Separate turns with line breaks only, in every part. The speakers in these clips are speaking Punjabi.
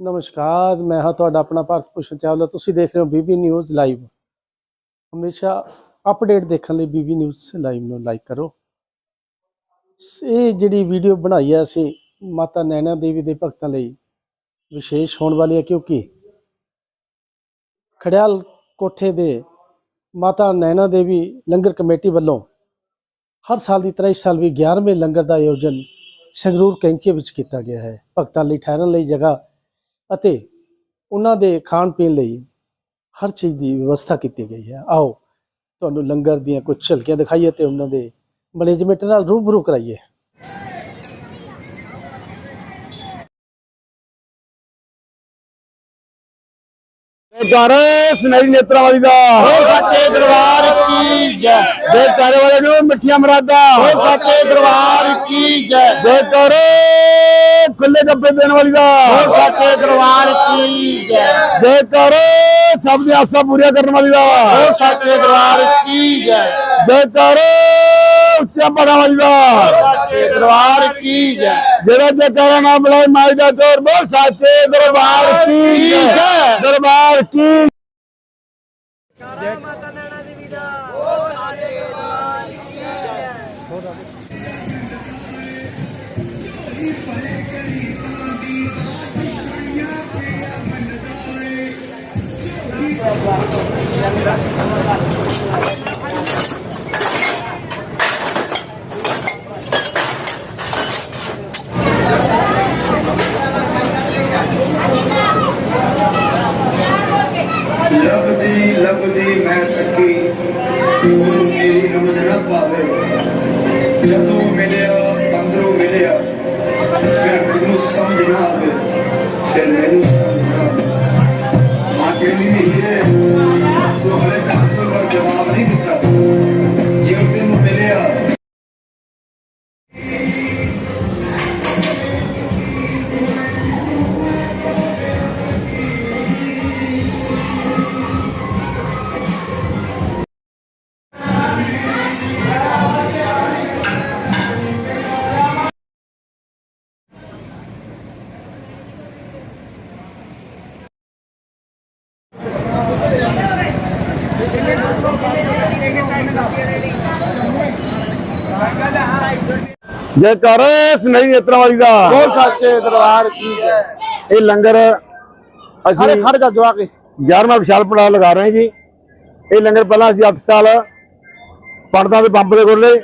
ਨਮਸਕਾਰ, ਮੈਂ ਹਾਂ ਤੁਹਾਡਾ ਆਪਣਾ ਭਾਰਤ ਭੂਸ਼ਣ ਚਾਵਲਾ। ਤੁਸੀਂ ਦੇਖ ਰਹੇ ਹੋ ਬੀਬੀ ਨਿਊਜ਼ ਲਾਈਵ। ਹਮੇਸ਼ਾ ਅਪਡੇਟ ਦੇਖਣ ਲਈ ਬੀਬੀ ਨਿਊਜ਼ ਲਾਈਵ ਨੂੰ ਲਾਈਕ ਕਰੋ। ਇਹ ਜਿਹੜੀ ਵੀਡੀਓ ਬਣਾਈ ਹੈ ਅਸੀਂ ਮਾਤਾ ਨੈਣਾ ਦੇਵੀ ਦੇ ਭਗਤਾਂ ਲਈ ਵਿਸ਼ੇਸ਼ ਹੋਣ ਵਾਲੀ ਹੈ ਕਿਉਂਕਿ ਖੜਿਆਲ ਕੋਠੇ ਦੇ ਮਾਤਾ ਨੈਣਾ ਦੇਵੀ ਲੰਗਰ ਕਮੇਟੀ ਵੱਲੋਂ ਹਰ ਸਾਲ ਦੀ ਤਰ੍ਹਾਂ ਇਸ ਸਾਲ ਵੀ 11ਵੇਂ ਲੰਗਰ ਦਾ ਆਯੋਜਨ ਸੰਗਰੂਰ ਕੈਂਚੇ ਵਿੱਚ ਕੀਤਾ ਗਿਆ ਹੈ। ਭਗਤਾਂ ਲਈ ਠਹਿਰਨ ਲਈ ਜਗ੍ਹਾ ਅਤੇ ਉਹਨਾਂ ਦੇ ਖਾਣ ਪੀਣ ਲਈ ਹਰ ਚੀਜ਼ ਦੀ ਵਿਵਸਥਾ ਕੀਤੀ ਗਈ ਹੈ। ਆਓ ਤੁਹਾਨੂੰ ਲੰਗਰ ਦੀਆਂ ਕੁਝ ਝਲਕੀਆਂ ਦਿਖਾਈਏ ਤੇ ਉਹਨਾਂ ਦੇ ਮੈਨੇਜਮੈਂਟ ਨਾਲ ਰੂਬਰੂ ਕਰਾਈਏ।
ਕਰ ਸੁਨਹਿਰੀ ਨੇਤਰਾਂ ਵਾਲੀ ਦਾ।
ਹੋ ਸੱਚੇ ਦਰਬਾਰ ਕੀ ਜੈ?
ਦੇ ਚਾਰੇ ਵਾਲੇ ਨੂੰ ਮਿੱਠੀਆਂ ਮਰਾਦਾ।
ਹੋ ਸੱਚੇ ਦਰਬਾਰ ਕੀ ਜੈ?
ਦੇ ਕਰ ਖੁੱਲੇ ਡੱਬੇ ਦੇਣ ਵਾਲੀ ਦਾ।
ਸੱਚੇ ਦਰਬਾਰ ਕੀ ਜੈ।
ਦੇ ਕਰ ਸਭ ਦੀ ਆਸਾਂ ਪੂਰੀਆਂ ਕਰਨ ਵਾਲੀ ਦਾ।
ਸੱਚੇ ਦਰਬਾਰ ਕੀ ਜੈ।
ਕਰ ਉੱਚਾ ਬੜਾ ਵਾਲੀ ਦਾ।
ਸੱਚੇ ਦਰਬਾਰ ਕੀ ਜੈ।
ਜਿਹੜਾ ਜੇ ਕਰਾਂ ਨਾ ਬੁਲਾਏ ਮਾਈ ਦਾ ਤੋਰ ਬੋਲ ਸਾਚੇ ਦਰਬਾਰ ਕੀ ਜੈ। ਦਰਬਾਰ ਕੀ
ਮੈਂ ਤੱਕੀ ਉਹਨੂੰ ਮੇਰੀ ਰਮਜ ਨਾ ਪਾਵੇ ਜਦੋਂ
ਜੇ ਕਰ ਸੁਨਹਿਰੀ ਨੇਤਰਾਂ ਵਾਲੀ ਦਾ।
ਹੋ ਸੱਚੇ ਦਰਬਾਰ ਕੀ ਜੈ
ਇਹ ਲੰਗਰ
ਸਾਰੇ
ਅਸੀਂ
ਖੜ ਜਾ ਜਵਾ ਕੇ
11ਵਾਂ ਵਿਸ਼ਾਲ ਪੜਾ ਲਗਾ ਰਹੇ ਹਾਂ ਜੀ। ਇਹ ਲੰਗਰ ਪਹਿਲਾਂ ਅਸੀਂ 8 ਸਾਲ ਪੜਦਾ ਦੇ ਪੰਪ ਦੇ ਕੋਲੇ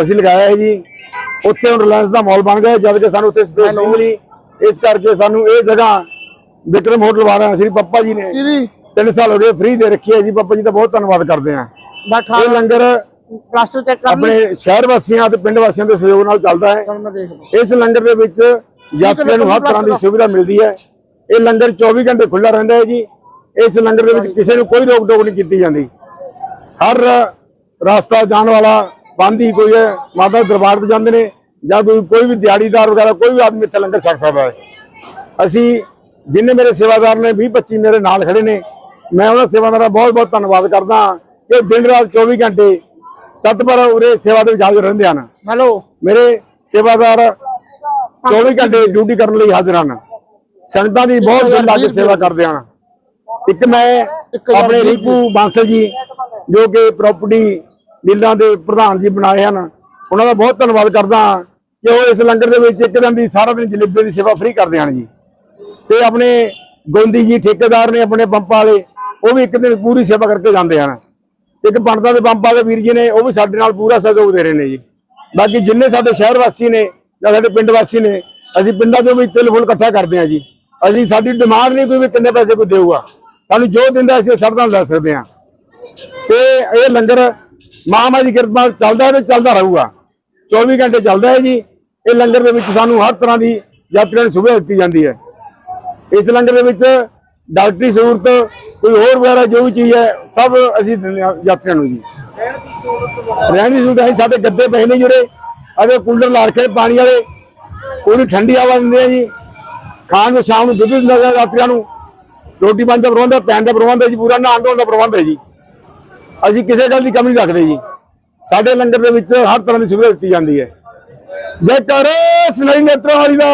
ਅਸੀਂ ਲਗਾਇਆ ਹੈ ਜੀ। ਉੱਥੇ ਹੁਣ ਰਿਲਾਇੰਸ ਦਾ ਮਾਲ ਬਣ ਗਿਆ ਜਦ ਕਿ ਸਾਨੂੰ ਉੱਥੇ ਸਪੇਸ ਨਹੀਂ ਮਿਲੀ। ਇਸ ਕਰਕੇ ਸਾਨੂੰ ਇਹ ਜਗ੍ਹਾ ਵਿਕਰਮ ਹੋਟਲ ਵਾਲਿਆਂ ਸ਼੍ਰੀ ਪੱਪਾ ਜੀ ਨੇ।
ਕਿਹਦੀ?
3 ਸਾਲ ਹੋ ਗਏ ਫ੍ਰੀ ਦੇ ਰੱਖੀ ਹੈ ਜੀ। ਪੱਪਾ ਜੀ ਦਾ ਬਹੁਤ ਧੰਨਵਾਦ ਕਰਦੇ ਹਾਂ।
ਬੈਠਾ
ਇਹ ਲੰਗਰ
ਪਲਾਸਟਰ ਚੈੱਕ ਕਰ ਲਈ
ਆਪਣੇ ਸ਼ਹਿਰ ਵਾਸੀਆਂ ਤੇ ਪਿੰਡ ਵਾਸੀਆਂ ਦੇ ਸਹਿਯੋਗ ਨਾਲ ਚੱਲਦਾ ਹੈ।
ਚੱਲ ਮੈਂ ਦੇਖ ਲਵਾਂ।
ਇਸ ਲੰਗਰ ਦੇ ਵਿੱਚ ਯਾਤਰੀਆਂ ਨੂੰ ਹਰ ਤਰ੍ਹਾਂ ਦੀ ਸੁਵਿਧਾ ਮਿਲਦੀ ਹੈ। ਇਹ ਲੰਗਰ 24 ਘੰਟੇ ਖੁੱਲਾ ਰਹਿੰਦਾ ਹੈ ਜੀ। ਇਸ ਲੰਗਰ ਦੇ ਵਿੱਚ ਕਿਸੇ ਨੂੰ ਕੋਈ ਰੋਕ ਟੋਕ ਨਹੀਂ ਕੀਤੀ ਜਾਂਦੀ। ਹਰ ਰਸਤਾ ਜਾਣ ਵਾਲਾ ਬੰਦ ਹੀ ਕੋਈ ਹੈ। ਮਾਤਾ ਦੇ ਦਰਬਾਰ ਤੇ ਜਾਂਦੇ ਨੇ ਜਾਂ ਕੋਈ ਕੋਈ ਵੀ ਦਿਹਾੜੀਦਾਰ ਵਗੈਰਾ ਕੋਈ ਵੀ ਆਦਮੀ ਇੱਥੇ ਲੰਗਰ ਛਕ ਸਕਦਾ ਹੈ। ਅਸੀਂ ਜਿੰਨੇ ਮੇਰੇ ਸੇਵਾਦਾਰ ਨੇ 20 25 ਮੇਰੇ ਨਾਲ ਖੜੇ ਨੇ। ਮੈਂ ਉਹਨਾਂ ਸੇਵਾਦਾਰਾਂ ਦਾ ਬਹੁਤ ਬਹੁਤ ਧੰਨਵਾਦ ਕਰਦਾ ਹਾਂ ਕਿ ਦਿਨ ਰਾਤ 24 ਘੰਟੇ ਤਤਪਰ ਉਰੇ ਸੇਵਾ ਦੇ ਵਿੱਚ ਹਾਜ਼ਰ ਰਹਿੰਦੇ ਹਨ।
ਹੈਲੋ।
ਮੇਰੇ ਸੇਵਾਦਾਰ 24 ਘੰਟੇ ਡਿਊਟੀ ਕਰਨ ਲਈ ਹਾਜ਼ਰ ਹਨ। ਸੰਗਤਾਂ ਦੀ ਬਹੁਤ ਦਿਲ ਲਾ ਕੇ ਸੇਵਾ ਕਰਦੇ ਹਨ। ਇੱਕ ਮੈਂ ਆਪਣੇ ਰੀਪੂ ਬਾਂਸਲ ਜੀ ਜੋ ਕਿ ਪ੍ਰਾਪਰਟੀ ਡੀਲਾਂ ਦੇ ਪ੍ਰਧਾਨ ਜੀ ਬਣਾਏ ਹਨ। ਉਹਨਾਂ ਦਾ ਬਹੁਤ ਧੰਨਵਾਦ ਕਰਦਾ ਹਾਂ ਕਿ ਉਹ ਇਸ ਲੰਗਰ ਦੇ ਵਿੱਚ ਇੱਕ ਦਿਨ ਦੀ ਸਾਰਾ ਦਿਨ ਜਲੇਬੇ ਦੀ ਸੇਵਾ ਫ੍ਰੀ ਕਰਦੇ ਹਨ ਜੀ। ਤੇ ਆਪਣੇ ਗੋਂਦੀ ਜੀ ਠੇਕੇਦਾਰ ਨੇ ਆਪਣੇ ਪੰਪਾਂ ਵਾਲੇ ਉਹ ਵੀ ਇੱਕ ਦਿਨ ਪੂਰੀ ਸੇਵਾ ਕਰਕੇ ਜਾਂਦੇ ਹਨ। ਇੱਕ ਪੰਡਤਾਂ ਦੇ ਪੰਪ ਦੇ ਵੀਰ ਜੀ ਨੇ, ਉਹ ਵੀ ਸਾਡੇ ਨਾਲ ਪੂਰਾ ਸਹਿਯੋਗ ਦੇ ਰਹੇ ਨੇ ਜੀ। ਬਾਕੀ ਜਿੰਨੇ ਸਾਡੇ ਸ਼ਹਿਰ ਵਾਸੀ ਨੇ ਜਾਂ ਸਾਡੇ ਪਿੰਡ ਵਾਸੀ ਨੇ, ਅਸੀਂ ਪਿੰਡਾਂ ਤੋਂ ਵੀ ਤਿਲ ਇਕੱਠਾ ਕਰਦੇ ਹਾਂ ਜੀ। ਅਸੀਂ, ਸਾਡੀ ਡਿਮਾਂਡ ਨਹੀਂ ਕੋਈ ਵੀ ਕਿੰਨੇ ਪੈਸੇ ਕੋਈ ਦੇਊਗਾ। ਸਾਨੂੰ ਜੋ ਦਿੰਦਾ ਅਸੀਂ ਸਰਦਾਂ ਲੈ ਸਕਦੇ ਹਾਂ। ਤੇ ਇਹ ਲੰਗਰ ਮਹਾਮਾਰੀ ਦੀ ਕਿਰਪਾ ਚੱਲਦਾ ਹੈ ਤੇ ਚੱਲਦਾ ਰਹੂਗਾ। 24 ਘੰਟੇ ਚੱਲਦਾ ਹੈ ਜੀ। ਇਹ ਲੰਗਰ ਦੇ ਵਿੱਚ ਸਾਨੂੰ ਹਰ ਤਰ੍ਹਾਂ ਦੀ ਯਾਤਰੀਆਂ ਨੂੰ ਸੁਵਿਧਾ ਦਿੱਤੀ ਜਾਂਦੀ ਹੈ। ਇਸ ਲੰਗਰ ਦੇ ਵਿੱਚ ਡਾਕਟਰੀ ਸਹੂਲਤ ਕੋਈ ਹੋਰ ਵਗੈਰਾ ਜੋ ਵੀ ਚੀਜ਼ ਹੈ, ਸਭ ਅਸੀਂ ਦਿੰਦੇ ਹਾਂ ਯਾਤਰੀਆਂ ਨੂੰ ਜੀ। ਰਹਿਣ ਦੀ ਸੁਵਿਧਾ ਹੈ ਸਾਡੇ ਗੱਦੇ ਪਏ ਨੇ ਜਿਹੜੇ ਅਗੇ ਕੂਲਰ ਲਾ ਕੇ ਪਾਣੀ ਵਾਲੇ, ਉਹਨੂੰ ਠੰਡੀ ਹਵਾ ਦਿੰਦੇ ਆ ਜੀ। ਖਾਣ ਨੂੰ, ਸ਼ਾਮ ਨੂੰ ਦੁੱਧ ਦਿੰਦਾ ਯਾਤਰੀਆਂ ਨੂੰ। ਰੋਟੀ ਪਾਣੀ ਦਾ ਪ੍ਰਬੰਧ ਹੈ, ਪੈਣ ਦਾ ਪ੍ਰਬੰਧ ਹੈ ਜੀ, ਪੂਰਾ ਨਹਾਉਣ ਧੋਣ ਦਾ ਪ੍ਰਬੰਧ ਹੈ ਜੀ। ਅਸੀਂ ਕਿਸੇ ਗੱਲ ਦੀ ਕਮੀ ਨਹੀਂ ਰੱਖਦੇ ਜੀ। ਸਾਡੇ ਲੰਗਰ ਦੇ ਵਿੱਚ ਹਰ ਤਰ੍ਹਾਂ ਦੀ ਸੁਵਿਧਾ ਦਿੱਤੀ ਜਾਂਦੀ ਹੈ। ਜੈ ਕਰੋ ਸੁਨਹਿਰੀ ਨੇਤਰਾਂ ਵਾਲੀ ਦਾ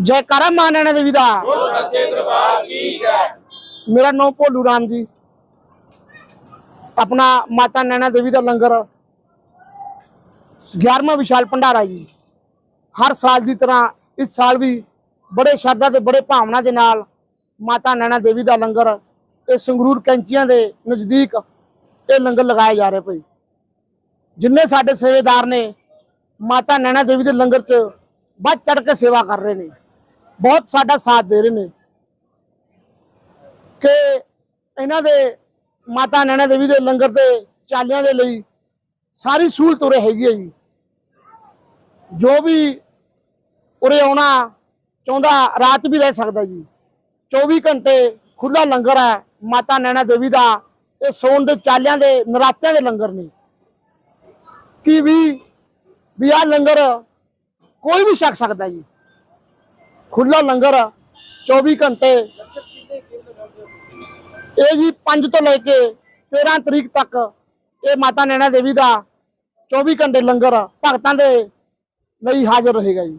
ਜੈਕਾਰਾ ਮਾਂ ਨੈਣਾ ਦੇਵੀ ਦਾ ਮੇਰਾ ਨਾਮ ਭੋਲੂ ਰਾਮ ਜੀ। ਆਪਣਾ ਮਾਤਾ ਨੈਣਾ ਦੇਵੀ ਦਾ ਲੰਗਰ 11ਵਾਂ ਵਿਸ਼ਾਲ ਭੰਡਾਰਾ ਜੀ। ਹਰ ਸਾਲ ਦੀ ਤਰ੍ਹਾਂ ਇਸ ਸਾਲ ਵੀ ਬੜੇ ਸ਼ਰਧਾ ਤੇ ਬੜੇ ਭਾਵਨਾ ਦੇ ਨਾਲ ਮਾਤਾ ਨੈਣਾ ਦੇਵੀ ਦਾ ਲੰਗਰ ਇਹ ਸੰਗਰੂਰ ਕੈਂਚੀਆਂ ਦੇ ਨਜ਼ਦੀਕ ਇਹ ਲੰਗਰ ਲਗਾਇਆ ਜਾ ਰਿਹਾ ਭਾਈ। ਜਿੰਨੇ ਸਾਡੇ ਸੇਵੇਦਾਰ ਨੇ ਮਾਤਾ ਨੈਣਾ ਦੇਵੀ ਦੇ ਲੰਗਰ 'ਚ ਵੱਧ ਚੜ ਕੇ ਸੇਵਾ ਕਰ ਰਹੇ ਨੇ। ਬਹੁਤ ਸਾਡਾ ਸਾਥ ਦੇ ਰਹੇ ਨੇ। ਕਿ ਇਹਨਾਂ ਦੇ ਮਾਤਾ ਨੈਣਾ ਦੇਵੀ ਦੇ ਲੰਗਰ ਤੇ ਚਾਲਿਆਂ ਦੇ ਲਈ ਸਾਰੀ ਸਹੂਲਤ ਉਰੇ ਹੈਗੀ ਹੈ ਜੀ। ਜੋ ਵੀ ਉਰੇ ਆਉਣਾ ਚਾਹੁੰਦਾ ਰਾਤ ਵੀ ਰਹਿ ਸਕਦਾ ਜੀ। 24 ਘੰਟੇ ਖੁੱਲਾ ਲੰਗਰ ਹੈ, ਮਾਤਾ ਨੈਣਾ ਦੇਵੀ ਦਾ। ਇਹ ਸੌਣ ਦੇ ਚਾਲਿਆਂ ਦੇ, ਨਰਾਤਿਆਂ ਦੇ ਲੰਗਰ ਨੇ। ਕੀ ਵੀ ਵੀ ਆਹ ਲੰਗਰ ਕੋਈ ਵੀ ਛਕ ਸਕਦਾ ਜੀ। ਖੁੱਲਾ ਲੰਗਰ 24 ਘੰਟੇ। ਇਹ ਜੀ 5 ਤੋਂ ਲੈ ਕੇ 13 ਤਰੀਕ ਤੱਕ ਇਹ ਮਾਤਾ ਨੈਣਾ ਦੇਵੀ ਦਾ 24 ਘੰਟੇ ਲੰਗਰ ਭਗਤਾਂ ਦੇ ਲਈ ਹਾਜ਼ਰ ਰਹੇਗਾ ਜੀ।